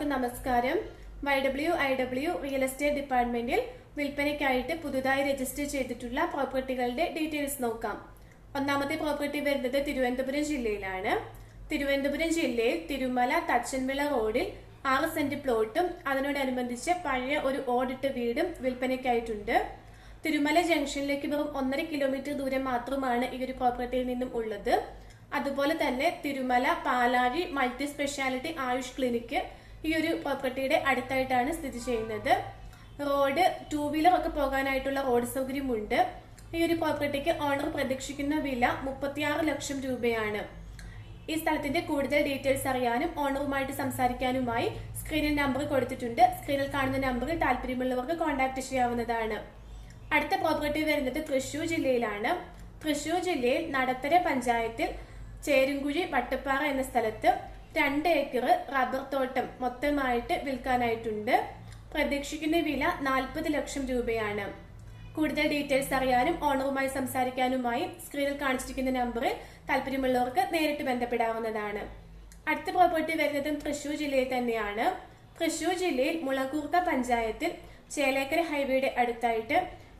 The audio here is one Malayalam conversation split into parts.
എല്ലാവർക്കും നമസ്കാരം. Y W I W real estate ഡിപ്പാർട്ട്മെന്റിൽ വിൽപ്പനയ്ക്കായിട്ട് പുതുതായി രജിസ്റ്റർ ചെയ്തിട്ടുള്ള പ്രോപ്പർട്ടികളുടെ ഡീറ്റെയിൽസ് നോക്കാം. ഒന്നാമത്തെ പ്രോപ്പർട്ടി വരുന്നത് തിരുവനന്തപുരം ജില്ലയിലാണ്. തിരുവനന്തപുരം ജില്ലയിൽ തിരുമല തച്ചൻവിള റോഡിൽ ആറ് സെന്റ് പ്ലോട്ടും അതിനോടനുബന്ധിച്ച് പഴയ ഒരു ഓടിട്ട് വീടും വിൽപ്പനയ്ക്കായിട്ടുണ്ട്. തിരുമല ജംഗ്ഷനിലേക്ക് വെറും ഒന്നര കിലോമീറ്റർ ദൂരം മാത്രമാണ് ഈ ഒരു പ്രോപ്പർട്ടിയിൽ നിന്നും ഉള്ളത്. അതുപോലെ തന്നെ തിരുമല പാലാഴി മൾട്ടി സ്പെഷ്യാലിറ്റി ആയുഷ് ക്ലിനിക്ക് ഈ ഒരു പ്രോപ്പർട്ടിയുടെ അടുത്തായിട്ടാണ് സ്ഥിതി ചെയ്യുന്നത്. റോഡ് ടൂ വീലർ ഒക്കെ പോകാനായിട്ടുള്ള റോഡ് സൗകര്യമുണ്ട്. ഈ ഒരു പ്രോപ്പർട്ടിക്ക് ഓണർ പ്രതീക്ഷിക്കുന്ന വില മുപ്പത്തിയാറ് ലക്ഷം രൂപയാണ്. ഈ സ്ഥലത്തിന്റെ കൂടുതൽ ഡീറ്റെയിൽസ് അറിയാനും ഓണറുമായിട്ട് സംസാരിക്കാനുമായി സ്ക്രീനിൽ നമ്പർ കൊടുത്തിട്ടുണ്ട്. സ്ക്രീനിൽ കാണുന്ന നമ്പറിൽ താല്പര്യമുള്ളവർക്ക് കോൺടാക്ട് ചെയ്യാവുന്നതാണ്. അടുത്ത പ്രോപ്പർട്ടി വരുന്നത് തൃശൂർ ജില്ലയിലാണ്. തൃശൂർ ജില്ലയിൽ നടത്തര പഞ്ചായത്തിൽ ചേരുംകുഴി വട്ടപ്പാറ എന്ന സ്ഥലത്ത് രണ്ട് ഏക്കർ റബ്ബർ തോട്ടം മൊത്തമായിട്ട് വിൽക്കാനായിട്ടുണ്ട്. പ്രതീക്ഷിക്കുന്ന വില നാൽപ്പത് ലക്ഷം രൂപയാണ്. കൂടുതൽ ഡീറ്റെയിൽസ് അറിയാനും ഓണറുമായി സംസാരിക്കാനുമായി സ്ക്രീനിൽ കാണിച്ചിരിക്കുന്ന നമ്പറിൽ താല്പര്യമുള്ളവർക്ക് നേരിട്ട് ബന്ധപ്പെടാവുന്നതാണ്. അടുത്ത പ്രോപ്പർട്ടി വരുന്നതും തൃശൂർ ജില്ലയിൽ തന്നെയാണ്. തൃശൂർ ജില്ലയിൽ മുളകൂർക്ക പഞ്ചായത്തിൽ ചേലേക്കര ഹൈവേയുടെ അടുത്തായിട്ട്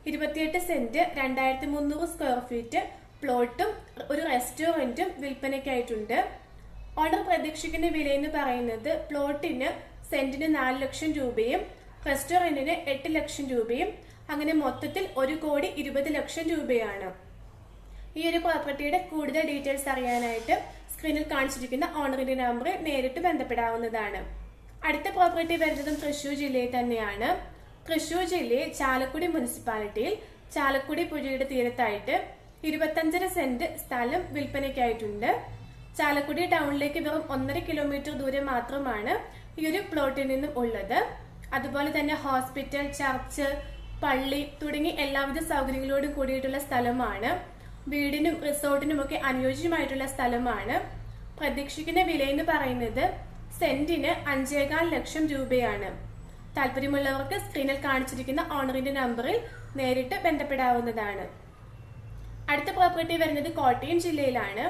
ഇരുപത്തിയെട്ട് സെന്റ് രണ്ടായിരത്തി മുന്നൂറ് സ്ക്വയർ ഫീറ്റ് പ്ലോട്ടും ഒരു റെസ്റ്റോറന്റും വിൽപ്പനയ്ക്കായിട്ടുണ്ട്. ഓണർ പ്രതീക്ഷിക്കുന്ന വില എന്ന് പറയുന്നത് പ്ലോട്ടിന് സെന്റിന് നാല് ലക്ഷം രൂപയും റെസ്റ്റോറന്റിന് എട്ട് ലക്ഷം രൂപയും അങ്ങനെ മൊത്തത്തിൽ ഒരു കോടി ഇരുപത് ലക്ഷം രൂപയാണ്. ഈ ഒരു പ്രോപ്പർട്ടിയുടെ കൂടുതൽ ഡീറ്റെയിൽസ് അറിയാനായിട്ട് സ്ക്രീനിൽ കാണിച്ചിരിക്കുന്ന ഓണറിന്റെ നമ്പർ നേരിട്ട് ബന്ധപ്പെടാവുന്നതാണ്. അടുത്ത പ്രോപ്പർട്ടി വരുന്നതും തൃശൂർ ജില്ലയിൽ തന്നെയാണ്. തൃശൂർ ജില്ലയിൽ ചാലക്കുടി മുനിസിപ്പാലിറ്റിയിൽ ചാലക്കുടി പുഴയുടെ തീരത്തായിട്ട് ഇരുപത്തഞ്ചര സെന്റ് സ്ഥലം വിൽപ്പനയ്ക്കായിട്ടുണ്ട്. ചാലക്കുടി ടൗണിലേക്ക് വെറും ഒന്നര കിലോമീറ്റർ ദൂരം മാത്രമാണ് ഈ ഒരു പ്ലോട്ടിൽ നിന്നും ഉള്ളത്. അതുപോലെ തന്നെ ഹോസ്പിറ്റൽ ചർച്ച് പള്ളി തുടങ്ങി എല്ലാവിധ സൗകര്യങ്ങളോടും കൂടിയിട്ടുള്ള സ്ഥലമാണ്. വീടിനും റിസോർട്ടിനും ഒക്കെ അനുയോജ്യമായിട്ടുള്ള സ്ഥലമാണ്. പ്രതീക്ഷിക്കുന്ന വില എന്ന് പറയുന്നത് സെന്റിന് അഞ്ചേകാൽ ലക്ഷം രൂപയാണ്. താല്പര്യമുള്ളവർക്ക് സ്ക്രീനിൽ കാണിച്ചിരിക്കുന്ന ഓണറിന്റെ നമ്പറിൽ നേരിട്ട് ബന്ധപ്പെടാവുന്നതാണ്. അടുത്ത പ്രോപ്പർട്ടി വരുന്നത് കോട്ടയം ജില്ലയിലാണ്.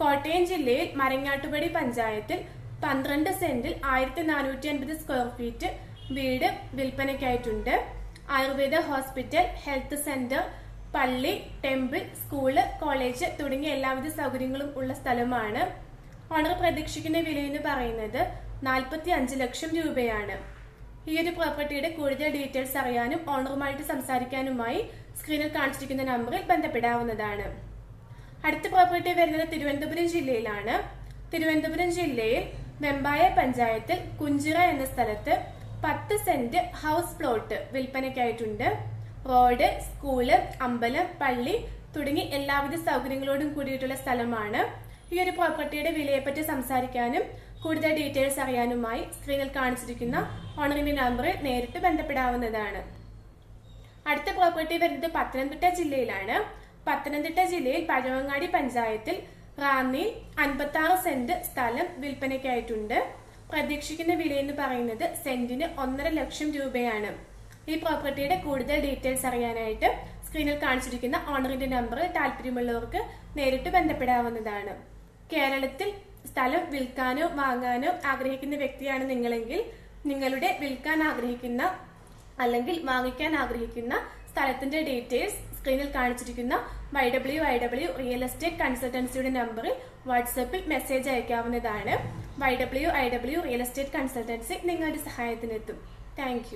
കോട്ടയം ജില്ലയിൽ മരങ്ങാട്ടുപടി പഞ്ചായത്തിൽ പന്ത്രണ്ട് സെന്റിൽ ആയിരത്തി നാനൂറ്റി അൻപത് സ്ക്വയർ ഫീറ്റ് വീട് വിൽപ്പനയ്ക്കായിട്ടുണ്ട്. ആയുർവേദ ഹോസ്പിറ്റൽ ഹെൽത്ത് സെന്റർ പള്ളി ടെമ്പിൾ സ്കൂൾ കോളേജ് തുടങ്ങിയ എല്ലാവിധ സൗകര്യങ്ങളും ഉള്ള സ്ഥലമാണ്. ഓണർ പ്രതീക്ഷിക്കുന്ന വിലയെന്ന് പറയുന്നത് നാൽപ്പത്തി അഞ്ച് ലക്ഷം രൂപയാണ്. ഈ ഒരു പ്രോപ്പർട്ടിയുടെ കൂടുതൽ ഡീറ്റെയിൽസ് അറിയാനും ഓണറുമായിട്ട് സംസാരിക്കാനുമായി സ്ക്രീനിൽ കാണിച്ചിരിക്കുന്ന നമ്പറിൽ ബന്ധപ്പെടാവുന്നതാണ്. അടുത്ത പ്രോപ്പർട്ടി വരുന്നത് തിരുവനന്തപുരം ജില്ലയിലാണ്. തിരുവനന്തപുരം ജില്ലയിൽ വെമ്പായ പഞ്ചായത്തിൽ കുഞ്ചിറ എന്ന സ്ഥലത്ത് പത്ത് സെന്റ് ഹൗസ് പ്ലോട്ട് വിൽപ്പനയ്ക്കായിട്ടുണ്ട്. റോഡ് സ്കൂൾ അമ്പലം പള്ളി തുടങ്ങി എല്ലാവിധ സൗകര്യങ്ങളോടും കൂടിയിട്ടുള്ള സ്ഥലമാണ്. ഈ ഒരു പ്രോപ്പർട്ടിയുടെ വിലയെപ്പറ്റി സംസാരിക്കാനും കൂടുതൽ ഡീറ്റെയിൽസ് അറിയാനുമായി സ്ക്രീനിൽ കാണിച്ചിരിക്കുന്ന ഓണറിന്റെ നമ്പറിൽ നേരിട്ട് ബന്ധപ്പെടാവുന്നതാണ്. അടുത്ത പ്രോപ്പർട്ടി വരുന്നത് പത്തനംതിട്ട ജില്ലയിലാണ്. പത്തനംതിട്ട ജില്ലയിൽ പഴവങ്ങാടി പഞ്ചായത്തിൽ റാന്നിയിൽ അൻപത്തി ആറ് സെന്റ് സ്ഥലം വിൽപ്പനയ്ക്കായിട്ടുണ്ട്. പ്രതീക്ഷിക്കുന്ന വില എന്ന് പറയുന്നത് സെന്റിന് ഒന്നര ലക്ഷം രൂപയാണ്. ഈ പ്രോപ്പർട്ടിയുടെ കൂടുതൽ ഡീറ്റെയിൽസ് അറിയാനായിട്ട് സ്ക്രീനിൽ കാണിച്ചിരിക്കുന്ന ഓണറിന്റെ നമ്പർ താല്പര്യമുള്ളവർക്ക് നേരിട്ട് ബന്ധപ്പെടാവുന്നതാണ്. കേരളത്തിൽ സ്ഥലം വിൽക്കാനോ വാങ്ങാനോ ആഗ്രഹിക്കുന്ന വ്യക്തിയാണ് നിങ്ങളെങ്കിൽ നിങ്ങളുടെ വിൽക്കാൻ ആഗ്രഹിക്കുന്ന അല്ലെങ്കിൽ വാങ്ങിക്കാൻ ആഗ്രഹിക്കുന്ന സ്ഥലത്തിന്റെ ഡീറ്റെയിൽസ് സ്ക്രീനിൽ കാണിച്ചിരിക്കുന്ന Y W Y W real estate കൺസൾട്ടൻസിയുടെ നമ്പറിൽ വാട്സപ്പിൽ മെസ്സേജ് അയക്കാവുന്നതാണ്. Y W I W real estate consultancy നിങ്ങളുടെ സഹായത്തിനെത്തും. താങ്ക്